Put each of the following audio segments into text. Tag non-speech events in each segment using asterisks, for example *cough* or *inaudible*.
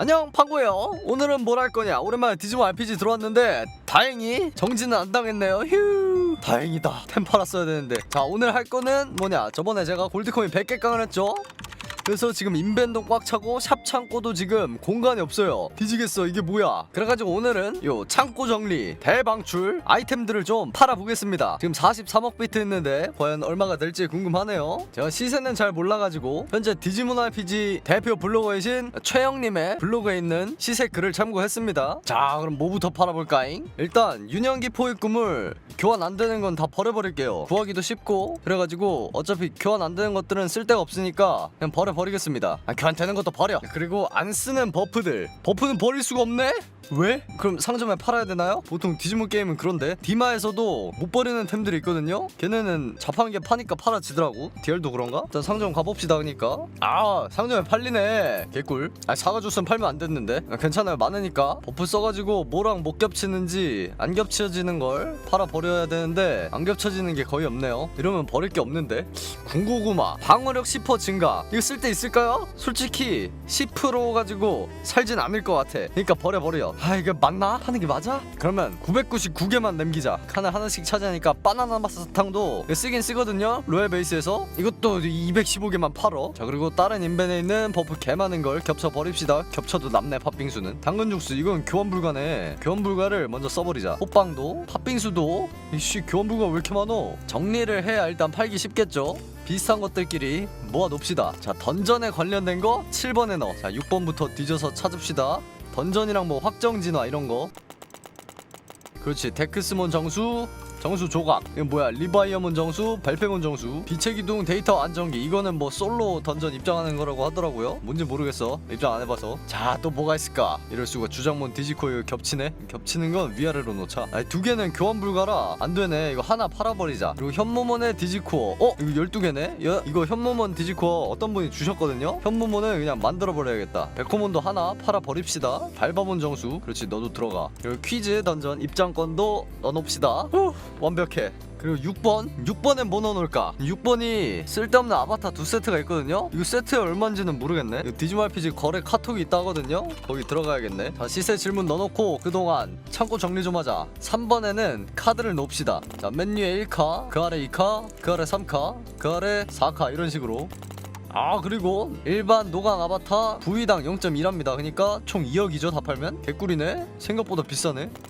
안녕 팡구예요. 오늘은 뭘 할 거냐? 오랜만에 디지몬 RPG 들어왔는데 다행히 정지는 안 당했네요. 휴. 다행이다. 템 팔았어야 되는데. 자 오늘 할 거는 뭐냐? 저번에 제가 골드코인 100개 깡을 했죠 그래서 지금 인벤도 꽉 차고 샵 창고도 지금 공간이 없어요. 뒤지겠어. 이게 뭐야? 그래가지고 오늘은 요 창고 정리 대방출 아이템들을 좀 팔아보겠습니다. 지금 43억 비트 있는데 과연 얼마가 될지 궁금하네요. 제가 시세는 잘 몰라가지고 현재 디지몬 RPG 대표 블로거이신 최영님의 블로그에 있는 시세 글을 참고했습니다. 자 그럼 뭐부터 팔아볼까잉? 일단 유년기 포획 구물 교환 안 되는 건 다 버려버릴게요. 구하기도 쉽고. 그래가지고 어차피 교환 안 되는 것들은 쓸데가 없으니까 그냥 버려 버리겠습니다. 아, 되는 것도 버려. 그리고 안 쓰는 버프들. 버프는 버릴 수가 없네? 왜? 그럼 상점에 팔아야 되나요? 보통 디지몬 게임은 그런데 디마에서도 못 버리는 템들이 있거든요? 걔네는 자판기에 파니까 팔아지더라고. DR도 그런가? 일단 상점 가봅시다 그니까. 아 상점에 팔리네. 개꿀. 아 사가줬으면 팔면 안 됐는데. 아, 괜찮아요. 많으니까. 버프 써가지고 뭐랑 못 겹치는지 안 겹쳐지는 걸 팔아 버려야 되는데 안 겹쳐지는 게 거의 없네요. 이러면 버릴 게 없는데. 군고구마 방어력 10% 증가. 이거 쓸데 있을까요? 솔직히 10% 가지고 살진 않을 것 같아. 그러니까 버려 버려 아 이게 맞나? 하는 게 맞아? 그러면 999개만 남기자. 칸을 하나씩 차지하니까 바나나 맛 사탕도 쓰긴 쓰거든요. 로얄 베이스에서. 이것도 215개만 팔어. 자 그리고 다른 인벤에 있는 버프 개 많은 걸 겹쳐 버립시다. 겹쳐도 남네 팥빙수는. 당근 죽수 이건 교환 불가네. 교환 불가를 먼저 써버리자. 호빵도 팥빙수도. 이씨 교환 불가 왜 이렇게 많어? 정리를 해야 일단 팔기 쉽겠죠? 비슷한 것들끼리 모아놓읍시다. 자 던전에 관련된 거 7번에 넣어. 자 6번부터 뒤져서 찾읍시다 던전이랑 뭐 확정 진화 이런 거. 그렇지. 데크스몬 정수 정수 조각. 이건 뭐야? 리바이어몬 정수 발페몬 정수. 빛의 기둥 데이터 안정기. 이거는 뭐 솔로 던전 입장하는 거라고 하더라고요. 뭔지 모르겠어. 입장 안 해봐서. 자 또 뭐가 있을까? 이럴 수가 주장몬 디지코 이거 겹치네? 겹치는 건 위아래로 놓자. 아니 두 개는 교환 불가라. 안 되네. 이거 하나 팔아버리자. 그리고 현모몬의 디지코어. 어? 이거 12개네? 여, 이거 현모몬 디지코어 어떤 분이 주셨거든요? 현모몬은 그냥 만들어 버려야겠다. 백호몬도 하나 팔아 버립시다. 발바몬 정수. 그렇지 너도 들어가. 그리고 퀴즈 던전 입장권도 넣어놓읍시다. 후, 완벽해. 그리고 6번? 6번엔 뭐 넣어놓을까? 6번이 쓸데없는 아바타 두 세트가 있거든요? 이거 세트에 얼마인지는 모르겠네. 디지몬 RPG 거래 카톡이 있다 하거든요? 거기 들어가야겠네. 자 시세 질문 넣어놓고 그동안 창고 정리 좀 하자. 3번에는 카드를 놓읍시다. 자 맨 위에 1카 그 아래 2카 그 아래 3카 그 아래 4카 이런 식으로. 아 그리고 일반 노강 아바타 부위당 0.1합니다. 그러니까 총 2억이죠 다 팔면? 개꿀이네? 생각보다 비싸네. 자,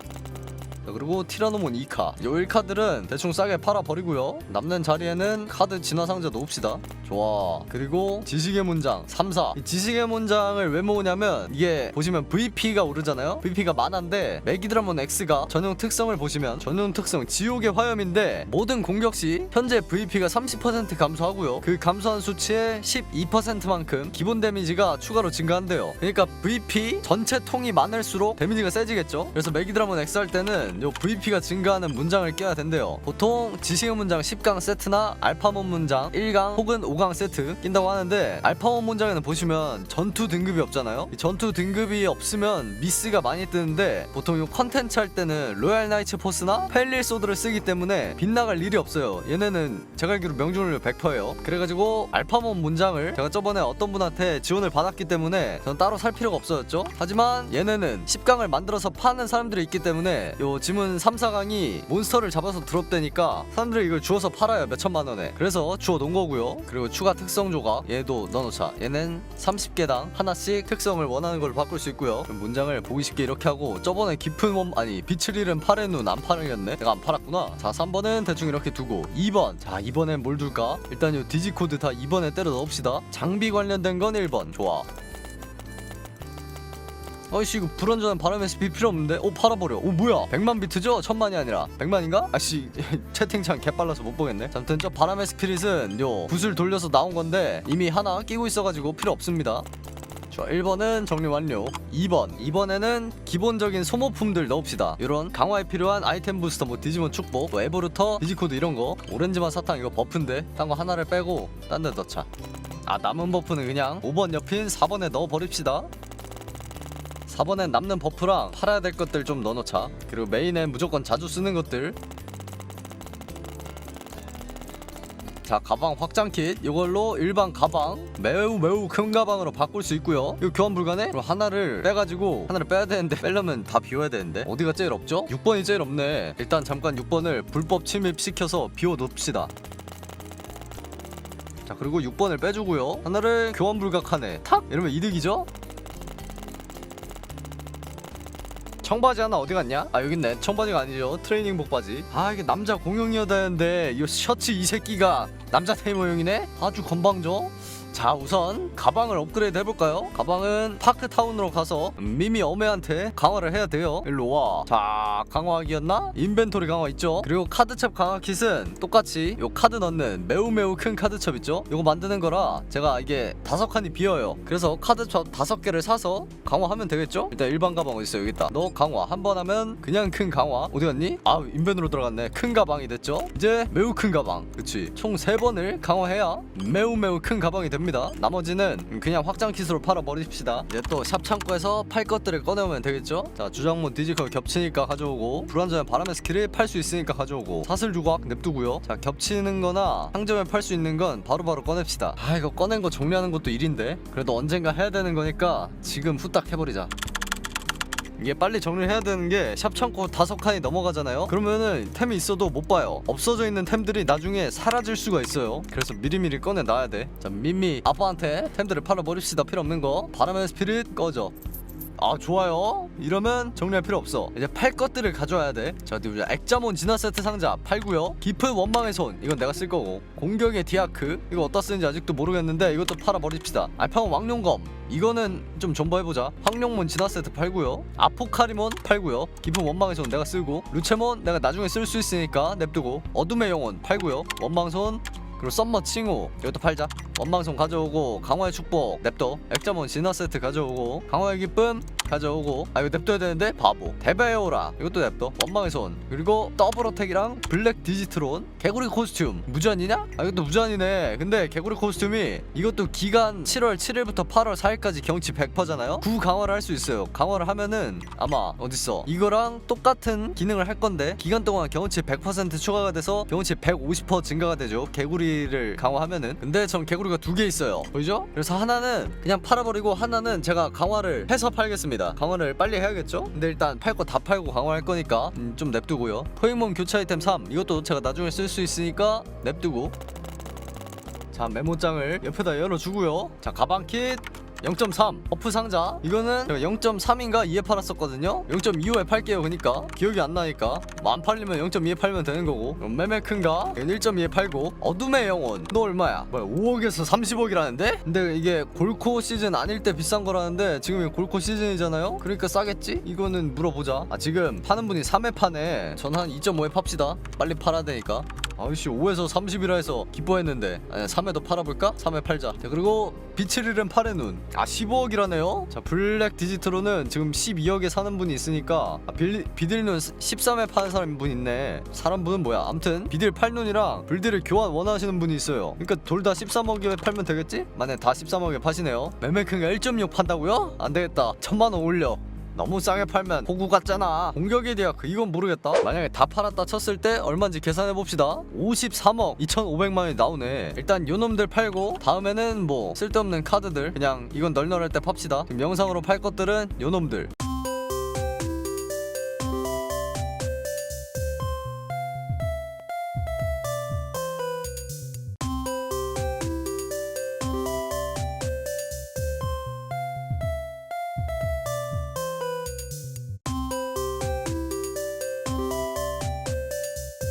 그리고 티라노몬 2카. 요 1카들은 대충 싸게 팔아버리고요. 남는 자리에는 카드 진화 상자 놓읍시다 좋아. 그리고 지식의 문장 3, 4이 지식의 문장을 왜 모으냐면 이게 보시면 VP가 오르잖아요? VP가 만한데 메기드라몬 X가 전용 특성을 보시면 전용 특성 지옥의 화염인데 모든 공격 시 현재 VP가 30% 감소하고요. 그 감소한 수치의 12%만큼 기본 데미지가 추가로 증가한대요. 그러니까 VP 전체 통이 많을수록 데미지가 세지겠죠? 그래서 메기드라몬 X 할 때는 요 VP가 증가하는 문장을 껴야 된대요. 보통 지식의 문장 10강 세트나 알파몬 문장 1강 혹은 5강 세트 낀다고 하는데 알파몬 문장에는 보시면 전투 등급이 없잖아요? 이 전투 등급이 없으면 미스가 많이 뜨는데 보통 요 컨텐츠 할 때는 로얄 나이츠 포스나 펠릴 소드를 쓰기 때문에 빗나갈 일이 없어요. 얘네는 제가 알기로 명중률 100%예요. 그래가지고 알파몬 문장을 제가 저번에 어떤 분한테 지원을 받았기 때문에 전 따로 살 필요가 없어졌죠. 하지만 얘네는 10강을 만들어서 파는 사람들이 있기 때문에 요 지문 3, 4강이 몬스터를 잡아서 드롭되니까 사람들이 이걸 주워서 팔아요. 몇 천만 원에. 그래서 주워 놓은 거고요. 그리고 추가 특성 조각. 얘도 넣어놓자. 얘는 30개당 하나씩 특성을 원하는 걸로 바꿀 수 있고요. 문장을 보기 쉽게 이렇게 하고 저번에 깊은 몸 아니 빛을 잃은 팔의 눈 안 팔았네? 내가 안 팔았구나. 자 3번은 대충 이렇게 두고. 2번. 자 이번엔 뭘 둘까? 일단 요 디지코드 다 2번에 때려 넣읍시다. 장비 관련된 건 1번. 좋아 아이씨 이거 불안전한 바람 SP 필요 없는데? 오 팔아버려. 오 뭐야? 100만 비트죠? 천만이 아니라. 100만인가? 아씨 *laughs* 채팅창 개빨라서 못 보겠네. 아무튼 저 바람의 스피릿은 요 붓을 돌려서 나온 건데 이미 하나 끼고 있어가지고 필요 없습니다. 좋아 1번은 정리 완료. 2번. 2번에는 기본적인 소모품들 넣읍시다. 이런 강화에 필요한 아이템 부스터 뭐 디지몬 축복 뭐 에보루터 디지코드 이런 거. 오렌지만 사탕 이거 버프인데. 딴 거 하나를 빼고 딴 데 넣자. 아 남은 버프는 그냥 5번 옆인 4번에 넣어버립시다 4번엔 남는 버프랑 팔아야 될 것들 좀 넣어놓자. 그리고 메인엔 무조건 자주 쓰는 것들. 자 가방 확장 킷. 이걸로 일반 가방. 매우 매우 큰 가방으로 바꿀 수 있고요. 이거 교환 불가네? 그럼 하나를 빼가지고 하나를 빼야 되는데 빼려면 다 비워야 되는데. 어디가 제일 없죠? 6번이 제일 없네. 일단 잠깐 6번을 불법 침입시켜서 비워놓읍시다. 자 그리고 6번을 빼주고요. 하나를 교환 불가하네. 탁! 이러면 이득이죠? 청바지 하나 어디 갔냐? 아 여기 있네. 청바지가 아니죠. 트레이닝 복 바지. 아 이게 남자 공용이어야 되는데 이 셔츠 이 새끼가 남자 테이머용이네? 아주 건방져 자 우선 가방을 업그레이드 해볼까요? 가방은 파크타운으로 가서 미미 어메한테 강화를 해야 돼요. 일로 와자 강화하기였나? 인벤토리 강화 있죠? 그리고 카드첩 강화 킷은 똑같이 요 카드 넣는 매우 매우 큰 카드첩 있죠? 요거 만드는 거라 제가 이게 다섯 칸이 비어요. 그래서 카드첩 다섯 개를 사서 강화하면 되겠죠? 일단 일반 가방 어딨어 여기 있다. 너 강화. 한 번 하면 그냥 큰 강화. 어디 갔니? 아 인벤으로 들어갔네. 큰 가방이 됐죠? 이제 매우 큰 가방. 그치. 총 세 번을 강화해야 매우 매우 큰 가방이 됩니다 나머지는 그냥 확장 킷으로 팔아 버리십시다. 이제 또 샵 창고에서 팔 것들을 꺼내오면 되겠죠? 자 주장문 디지컬 겹치니까 가져오고 불안전한 바람의 스킬을 팔 수 있으니까 가져오고 사슬 조각 냅두고요. 자 겹치는 거나 상점에 팔 수 있는 건 바로바로 꺼냅시다. 아 이거 꺼낸 거 정리하는 것도 일인데 그래도 언젠가 해야 되는 거니까 지금 후딱 해버리자 이게 빨리 정리를 해야 되는 게 샵 창고 다섯 칸이 넘어가잖아요. 그러면은 템이 있어도 못 봐요. 없어져 있는 템들이 나중에 사라질 수가 있어요. 그래서 미리미리 꺼내 놔야 돼자 미미 아빠한테 템들을 팔아버립시다. 필요 없는 거. 바람의 스피릿 꺼져 아 좋아요. 이러면 정리할 필요 없어. 이제 팔 것들을 가져와야 돼자 어디 보자. 액자몬 진화 세트 상자 팔고요. 깊은 원망의 손. 이건 내가 쓸 거고. 공격의 디아크. 이거 어디다 쓰는지 아직도 모르겠는데 이것도 팔아버립시다. 알파몬 왕룡검. 이거는 좀 존버해보자. 황룡몬 진화 세트 팔고요. 아포카리몬 팔고요. 깊은 원망의 손 내가 쓰고. 루체몬 내가 나중에 쓸 수 있으니까 냅두고. 어둠의 영혼 팔고요. 원망손 그리고 썸머 칭호 이것도 팔자. 원방송 가져오고 강화의 축복 냅둬. 액자몬 진화 세트 가져오고 강화의 기쁨 가져오고. 아 이거 냅둬야 되는데? 바보. 대배오라. 이것도 냅둬. 원망의 손 그리고 더블 어택이랑 블랙 디지트론. 개구리 코스튬. 무제한이냐? 아 이것도 무제한이네. 근데 개구리 코스튬이 이것도 기간 7월 7일부터 8월 4일까지 경치 100%잖아요? 구 강화를 할 수 있어요. 강화를 하면은 아마 어딨어? 이거랑 똑같은 기능을 할 건데 기간 동안 경험치 100% 추가가 돼서 경험치 150% 증가가 되죠. 개구리를 강화하면은. 근데 전 개구리가 두 개 있어요. 보이죠? 그래서 하나는 그냥 팔아버리고 하나는 제가 강화를 해서 팔겠습니다 강화를 빨리 해야겠죠? 근데 일단 팔 거 다 팔고 강화할 거니까 음, 좀 냅두고요. 포획몬 교체 아이템 3 이것도 제가 나중에 쓸 수 있으니까 냅두고. 자 메모장을 옆에다 열어주고요. 자 가방 킷 0.3 버프 상자. 이거는 제가 0.3인가 2에 팔았었거든요. 0.25에 팔게요 그니까. 기억이 안 나니까. 뭐안 팔리면 0.2에 팔면 되는 거고. 매매 큰가? 1.2에 팔고. 어둠의 영혼. 너 얼마야? 뭐야 5억에서 30억이라는데? 근데 이게 골코 시즌 아닐 때 비싼 거라는데 지금 이 골코 시즌이잖아요? 그러니까 싸겠지? 이거는 물어보자. 아 지금 파는 분이 3회 파네. 전한 2.5에 팝시다. 빨리 팔아야 되니까 아이씨 5에서 30이라 해서 기뻐했는데. 아니, 3회도 팔아볼까? 3회 팔자. 자 그리고 빛을 잃은 팔의 눈아 15억이라네요? 자 블랙 디지트로는 지금 12억에 사는 분이 있으니까. 아, 빌, 비딜 눈 13회 파는 사람 분 있네. 사람 분은 뭐야? 암튼 비딜 팔눈이랑 불딜을 교환 원하시는 분이 있어요. 그러니까 둘 다 13억에 팔면 되겠지? 만약 다 13억에 파시네요. 매매 큰가 1.6 판다고요? 안되겠다. 천만원 올려 너무 싸게 팔면 호구 같잖아. 공격에 대한 그 이건 모르겠다. 만약에 다 팔았다 쳤을 때 얼마인지 계산해 봅시다. 53억 2500만원이 나오네. 일단 요놈들 팔고 다음에는 뭐 쓸데없는 카드들 그냥 이건 널널할 때 팝시다. 지금 영상으로 팔 것들은 요놈들